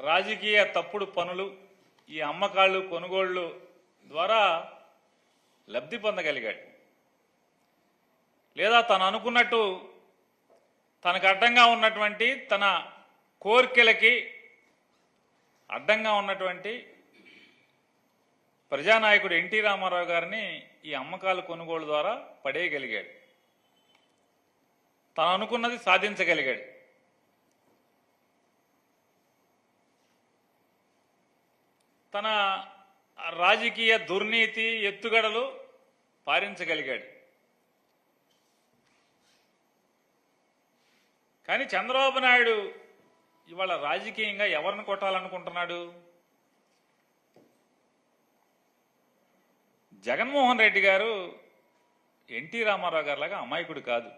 రాజకీయ తప్పుడు పనులు ఈ అమ్మకాళ్ళు కొనుగోళ్ళు ద్వారా లబ్ధి పొందగలిగాడు. లేదా తను అనుకున్నట్టు తనకు అడ్డంగా ఉన్నటువంటి తన కోరికలకి అడ్డంగా ఉన్నటువంటి ప్రజానాయకుడు ఎన్టీ రామారావు గారిని ఈ అమ్మకాలు కొనుగోలు ద్వారా పడేయగలిగాడు. తను అనుకున్నది సాధించగలిగాడు. తన రాజకీయ దుర్నీతి ఎత్తుగడలు పారించగలిగాడు. కానీ చంద్రబాబు నాయుడు ఇవాళ రాజకీయంగా ఎవరిని కొట్టాలనుకుంటున్నాడు? జగన్మోహన్ రెడ్డి గారు ఎన్టీ రామారావు గారిలాగా అమాయకుడు కాదు.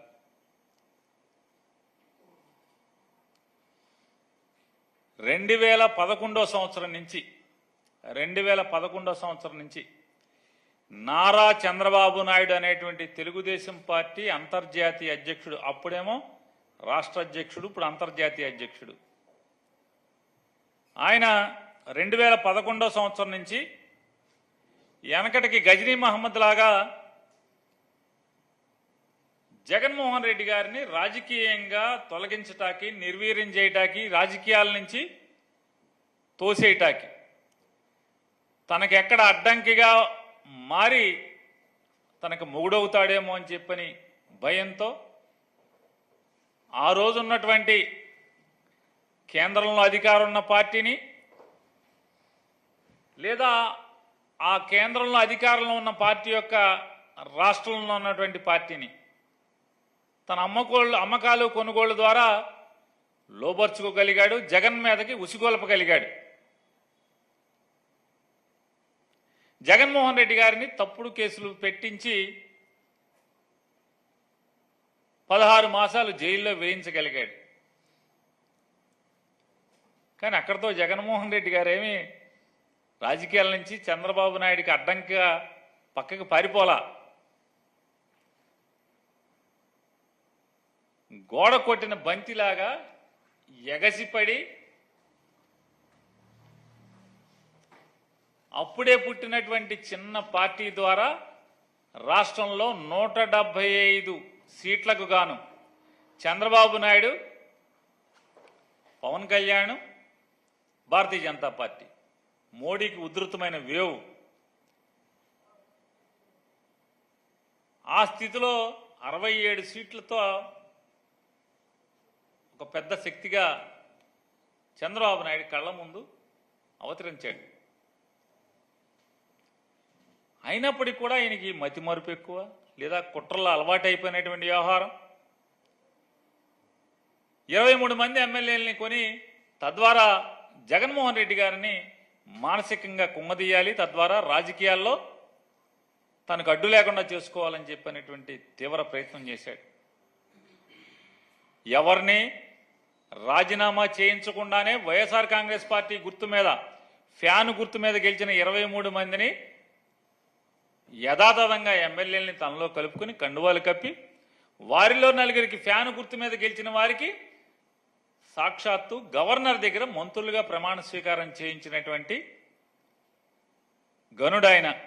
రెండు వేల పదకొండో సంవత్సరం నుంచి రెండు వేల పదకొండో సంవత్సరం నుంచి నారా చంద్రబాబు నాయుడు అనేటువంటి తెలుగుదేశం పార్టీ అంతర్జాతీయ అధ్యక్షుడు అప్పుడేమో రాష్ట్ర అధ్యక్షుడు ఇప్పుడు అంతర్జాతీయ అధ్యక్షుడు. ఆయన రెండు వేల పదకొండో సంవత్సరం నుంచి వెనకటికి గజనీ మహమ్మద్ లాగా జగన్మోహన్ రెడ్డి గారిని రాజకీయంగా తొలగించటానికి నిర్వీర్యం చేయటానికి రాజకీయాల నుంచి తోసేయటానికి తనకెక్కడ అడ్డంకిగా మారి తనకు మొగుడవుతాడేమో అని చెప్పని భయంతో ఆ రోజున్నటువంటి కేంద్రంలో అధికారం ఉన్న పార్టీని లేదా ఆ కేంద్రంలో అధికారంలో ఉన్న పార్టీ యొక్క రాష్ట్రంలో ఉన్నటువంటి పార్టీని తన అమ్మకోళ్ళు అమ్మకాలు కొనుగోళ్ళ ద్వారా లోబర్చుకోగలిగాడు జగన్ మీదకి ఉసిగొల్పగలిగాడు. జగన్మోహన్ రెడ్డి గారిని తప్పుడు కేసులు పెట్టించి పదహారు మాసాలు జైల్లో వేయించగలిగాడు. కానీ అక్కడితో జగన్మోహన్ రెడ్డి గారేమి రాజకీయాల నుంచి చంద్రబాబు నాయుడికి అడ్డంకిగా పక్కకి పారిపోలా. గోడ కొట్టిన బంతిలాగా ఎగసిపడి అప్పుడే పుట్టినటువంటి చిన్న పార్టీ ద్వారా రాష్ట్రంలో నూట డెబ్భై ఐదు సీట్లకు గాను చంద్రబాబు నాయుడు పవన్ కళ్యాణ్ భారతీయ జనతా పార్టీ. మోడీకి ఉధృతమైన వేవ్. ఆ స్థితిలో అరవై ఏడు సీట్లతో ఒక పెద్ద శక్తిగా చంద్రబాబు నాయుడు కళ్ళ ముందు అవతరించాడు. అయినప్పటికీ కూడా ఆయనకి మతి మరుపు ఎక్కువ లేదా కుట్రల్లో అలవాటైపోయినటువంటి వ్యవహారం. ఇరవై మూడు మంది ఎమ్మెల్యేలని కొని తద్వారా జగన్మోహన్ రెడ్డి గారిని మానసికంగా కుమ్మదీయాలి తద్వారా రాజకీయాల్లో తనకు అడ్డు లేకుండా చేసుకోవాలని చెప్పినటువంటి తీవ్ర ప్రయత్నం చేశాడు. ఎవరిని రాజీనామా చేయించకుండానే వైఎస్ఆర్ కాంగ్రెస్ పార్టీ గుర్తు మీద ఫ్యాన్ గుర్తు మీద గెలిచిన ఇరవై మూడు మందిని యథాతథంగా ఎమ్మెల్యేలని తనలో కలుపుకుని కండువాలు కప్పి వారిలో నలుగురికి ఫ్యాన్ గుర్తు మీద గెలిచిన వారికి సాక్షాత్తు గవర్నర్ దగ్గర మంత్రులుగా ప్రమాణ స్వీకారం చేయించినటువంటి గనుడాయన.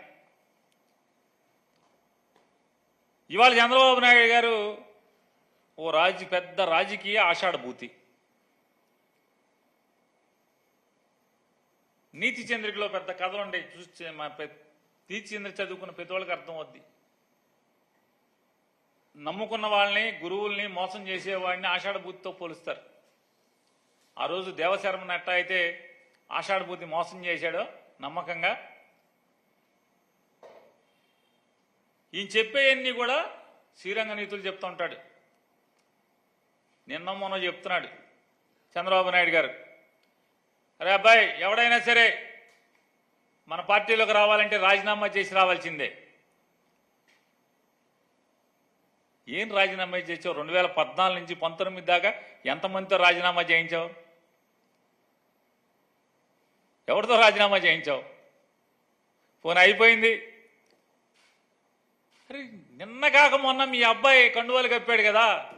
ఇవాళ చంద్రబాబు నాయుడు గారు ఓ రాజ పెద్ద రాజకీయ ఆషాఢభూతి. నీతి చంద్రికలో పెద్ద కథలు ఉండే చూసి తీర్చింద్ర చదువుకున్న పెద్దవాళ్ళకి అర్థం అవుద్ది నమ్ముకున్న వాళ్ళని గురువుల్ని మోసం చేసేవాడిని ఆషాఢభూతితో పోలుస్తారు. ఆ రోజు దేవశర్మ నట్ట అయితే ఆషాఢభూతి మోసం చేశాడో నమ్మకంగా? ఈయన చెప్పేయన్నీ కూడా శ్రీరంగ నీతులు చెప్తూ ఉంటాడు. నిన్న మొన్న చెప్తున్నాడు చంద్రబాబు నాయుడు గారు. అరే అబ్బాయి ఎవడైనా సరే మన పార్టీలోకి రావాలంటే రాజీనామా చేసి రావాల్సిందే. ఏం రాజీనామా చేసావు? రెండు వేల పద్నాలుగు నుంచి పంతొమ్మిది దాకా ఎంతమందితో రాజీనామా చేయించావు? ఎవరితో రాజీనామా చేయించావు? పోనీ అయిపోయింది. అరే నిన్న కాక మొన్న మీ అబ్బాయి కండువాలు కప్పాడు కదా.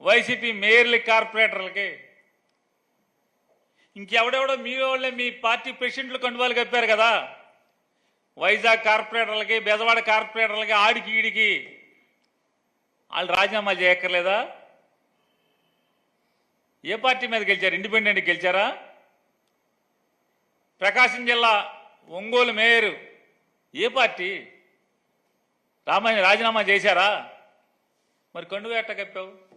వైసీపీ మేయర్లకి కార్పొరేటర్లకి. ఇంకెవడెవడో మీ వాళ్ళే మీ పార్టీ ప్రెసిడెంట్లు కండువాలు కప్పారు కదా. వైజాగ్ కార్పొరేటర్లకి బెదవాడ కార్పొరేటర్లకి ఆడికి ఈడికి వాళ్ళు రాజీనామా చేయక్కర్లేదా? ఏ పార్టీ మీద గెలిచారు? ఇండిపెండెంట్ గెలిచారా? ప్రకాశం జిల్లా ఒంగోలు మేయరు ఏ పార్టీ? రామాయణ రాజీనామా చేశారా? మరి కండువ ఎట్ట కప్పావు?